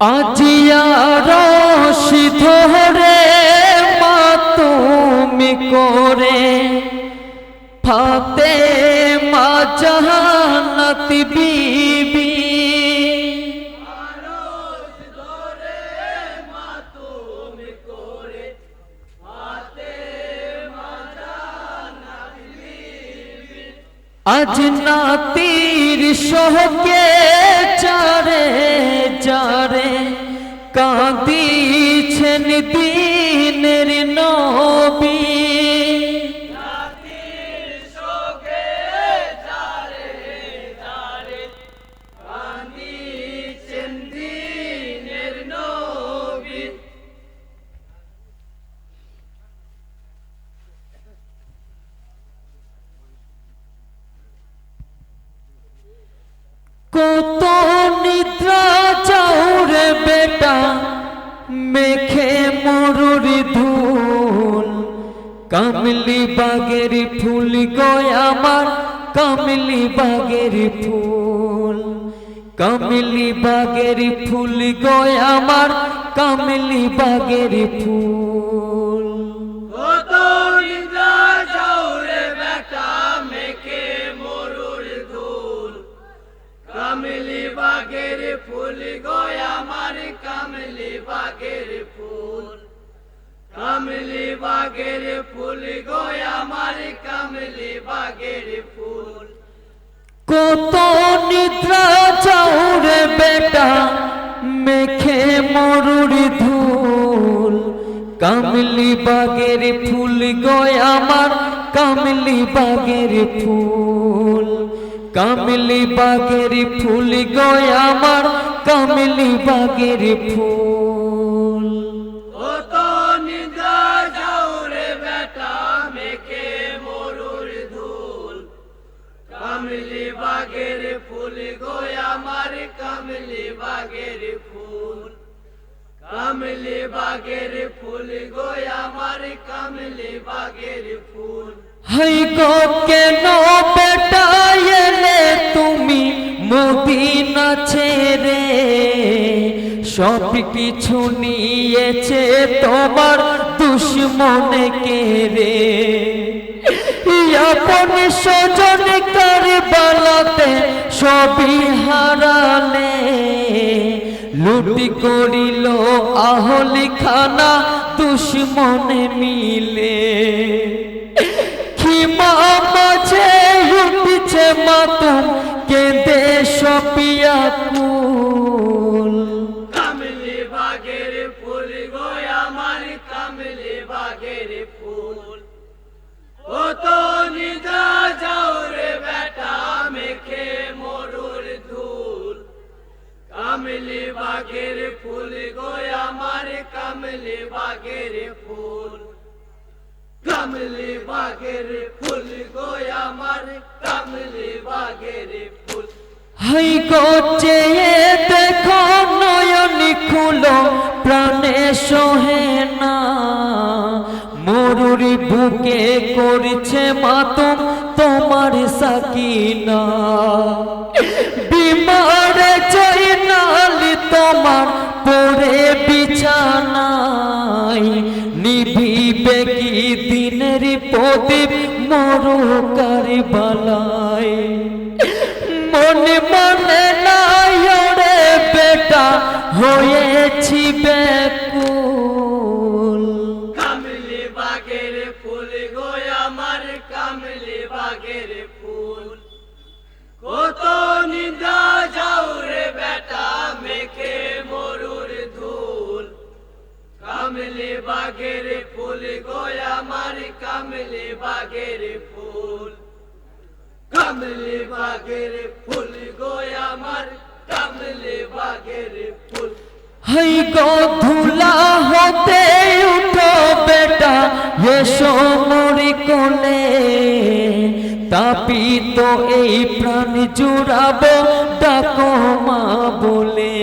আজিয়া রশি ধরে মা তুমি করে ফাতে মা জাহানাত বিবি। আজ নাতির সহকে চারে চারে কাঁদিছেন দিনের কত নিদ্রা চাউরে বেটা, মেখে মরুর ধুল। কামলি বাগের ফুল আমার, কামলি বাগের ফুল। কামলি বাগের ফুল আমার, কামলি বাগের ফুল। গয় আমার কামলি বাগের ফুল। কামলি বাগের ফুল, গয় আমার কামলি বাগের ফুল। কত নিদ্রা চাউরে বেটা, মেখে মরুর ধুল। কামলি বাগের ফুল, গয় আমার কামলি বাগের ফুল। কামলি বাগের ফুল, গয় আমার কামলি বাগের ফুল। কামলি বাগের ফুল গোয় আমার কামলি বাগের ফুল। কামলি বাগের ফুল গোয় আমার কামলি বাগের ফুল। হাই গো কেন বেটা এলে তুমি? মদিনা ছেড়ে সব কিছু নিয়েছে তোমার দুশ্মনে কেড়ে আপন সজন কারবালাতে সবই হারালে, লুটি করিল আহলি খানা দুশ্মনে মিলে। খিমা মাঝে উঠছে মাতুম কেঁদে সপিয়া কুল। কামলি বাগের ফুল গোয় আমার কামলি বাগের ফুল। ও তো নিদা যাও রে বেটা মেখে মরুর ধুল। কামলি বাগের ফুল গোয় আমার কামলি বাগের ফুল। কামলি বাগের ফুল গোয় আমার, কামলি বাগের ফুল। হাই গো দেখো নয়নি খুলো, প্রাণে সহে না। মরুরি বুকে করছে মাতুম তোমার সাকিনা। বিমার জয়নালি তোমার পরে বিছানায়। নিভিবে কি দিনের প্রদীপ মরুকার বালায়? মনে মনে রে বেটা হয়েছি বেকুল বাগের ফুল গোয় আমার কামলি বাগের ফুল। কামলি বাগের ফুল গোয় আমার কামলি বাগের ফুল। হাই গো ধুলা হতে উঠো বেটা, এসো মরি কোলে তাপিত এই প্রাণ জুড়াবো, ডাকো মা বলে।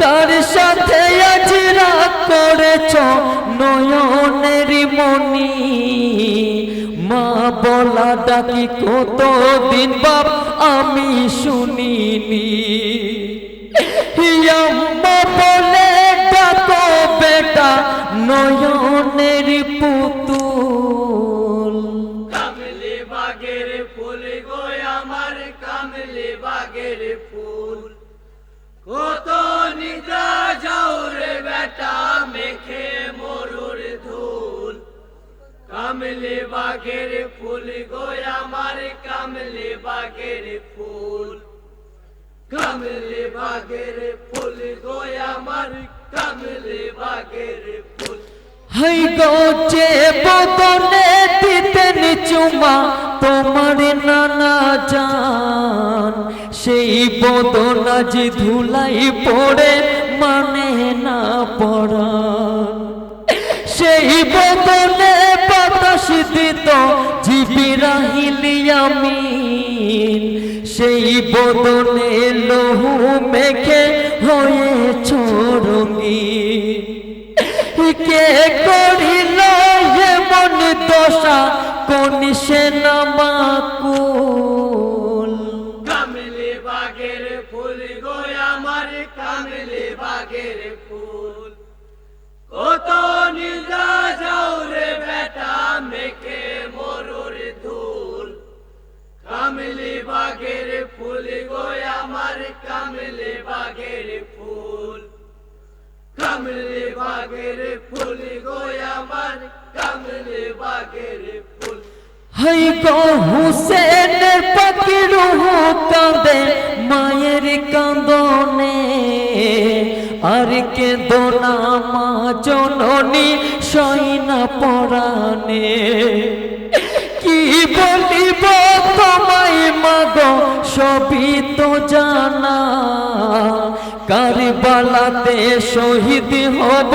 তার সাথে আজ রাত করেছ নয়নের মনি মা বলা ডাকি কত দিন বাপ আমি শুনিনি? বলে, ডাকো বেটা নয়নের পু বাগের ফুল গো আমার কামলি বাগের ফুল। কামলি বাগের ফুল গো আমার কামলি বাগের ফুল। হাই গো যে বদনে দিতেন চুমা তোমার নানা জান। সেই বদন আজ ধুলাই পড়ে মানে না পড়া। সেই বদনে জিবিরাহিলিয়ামিন সেই বদনে লহু মেখে হয়ে চরঙ্গিন কে করিল এমন দশা? কোন সে নামাকুল কামলি বাগের ফুল গো আমার, কামলি বাগের ফুল। কত নিদা যাও রে বেটা কামলি বাগের ফুল গো আমার বাগের ফুল। হাই গো কাঁদে, মায়ের কান্দনে আর কে দোনা মা জননী, সইনা পরানে বলিব তোমায় মাগো, সবই তো জানা। কারবালাতে শহীদ হব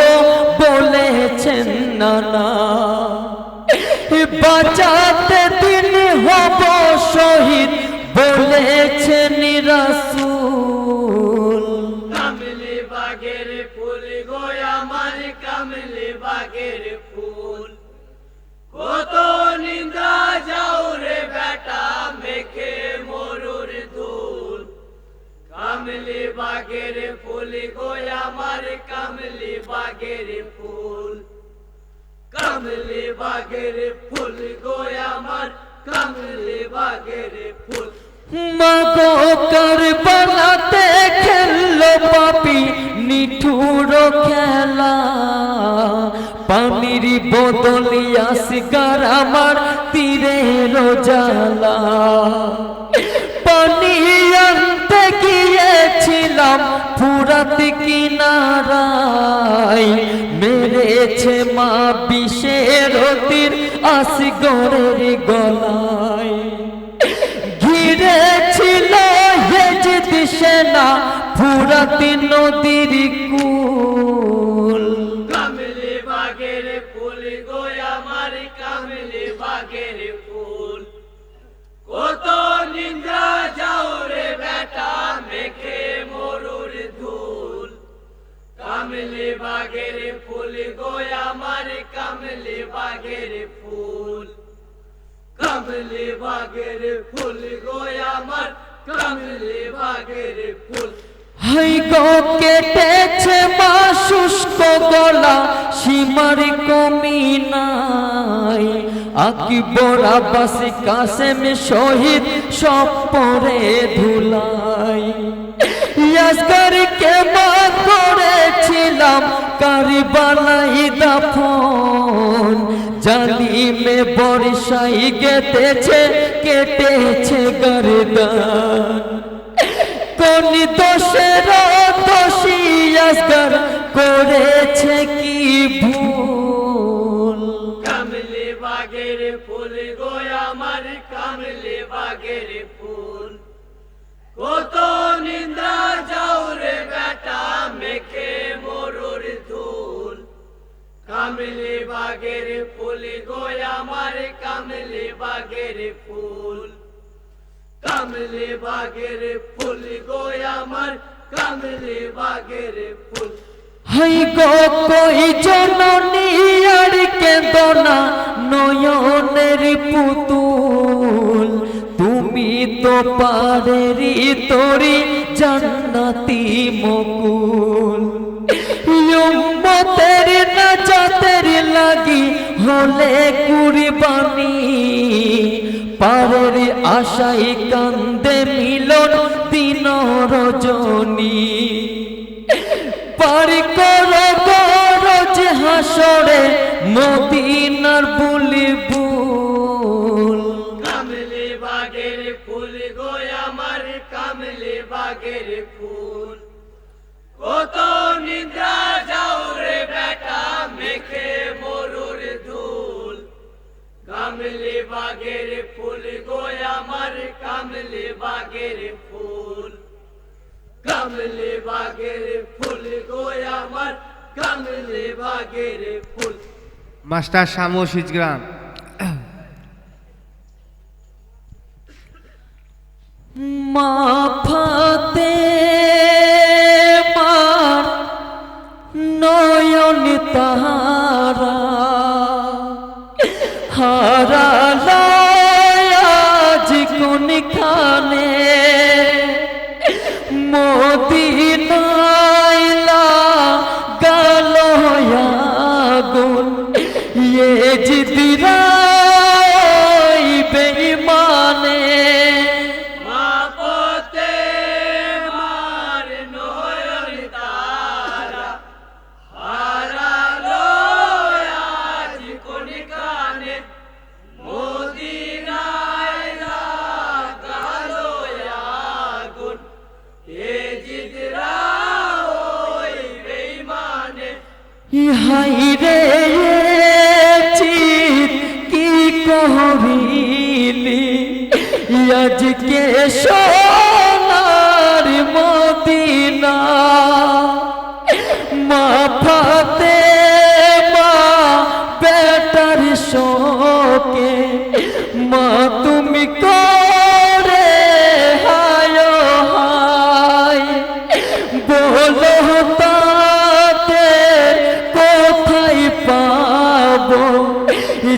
বলেছেন নানা। বাঁচাতে দিন হব শহীদ বলেছেন রাসূল। কামলি বাগের ফুল গো, আমার কামলি বাগের ফুল কত নিন্দা যাও রে বেটা, মেখে মরুর ধুল। কামলি বাগের ফুল গো আমার, কামলি বাগের ফুল। কামলি বদলিয়া শিকার আমার তীরের জ্বালা পানি আনতে গিয়েছিলাম ফুরাত কিনারায়। মেরেছে মা বিষের তীর আসগরের গলায়। ঘিরেছিল হেজিদ সেনা ফুরাতি নদীর কুল কামলি বাগের ফুল গো আমার কামলি বাগের ফুল। কামলি বাগের ফুল গো আমার কামলি বাগের ফুল। হাই গো, কেটেছে মা শুষ্ক গলা, সীমার কমি নাই। আকবর আব্বাস কাসেম শহীদ সব পরে ধুলাই। ইয়াসগরকে মা করেছিলাম? কারিবালাই দাফন? জালিমে বর্ষাই গেতেছে, কেটেছে গরদান কোন দোষের দোষী আসগর করেছে কি ভুল? কামলি বাগের ফুল গো আমার, কামলি বাগের ফুল। কত নিন্দা যাও রে বেটা, মেখে কামলি বাগের ফুল গো আমার, কামলি বাগের ফুল। কামলি বাগের ফুল গো আমার, কামলি বাগের ফুল। হাই গো, কই জননী, আর কেদনা নয়নের পুতুল। তো পারেরি তোরি জান্নাতি মকুল। উম্মতের না জাতের লাগি হলে কুরবানি। পারের আশাই কান্দে মিলন দিন রজনী। পারি কর হাসরে মদিনার বুল বাগের ফুল। কত নিদ্রা যাও রে বেটা, মেখে মরুর ধুল। কামলি বাগের ফুল গো আমার, কামলি বাগের ফুল। কামলি বাগের ফুল গো আমার, কামলি বাগের ফুল। মাস্টার শামু সিজগ্রাম মাফাতে মার নয়ন তাহারা। হারালো কি কহরিলি আজকে সোনার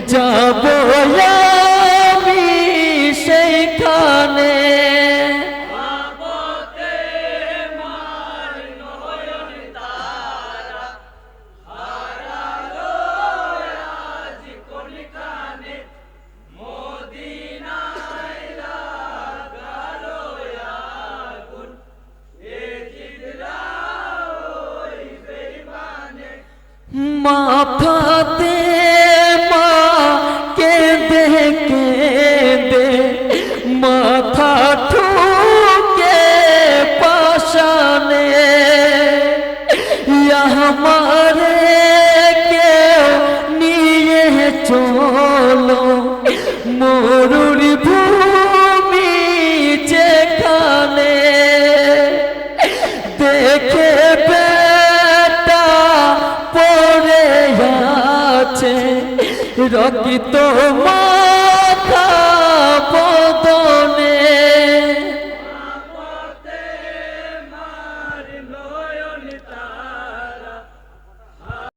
যাব আমি সেইখানে মা মরুর ভূমি যেখানে দেখে বেটা পড়ে আছে। রকিত মা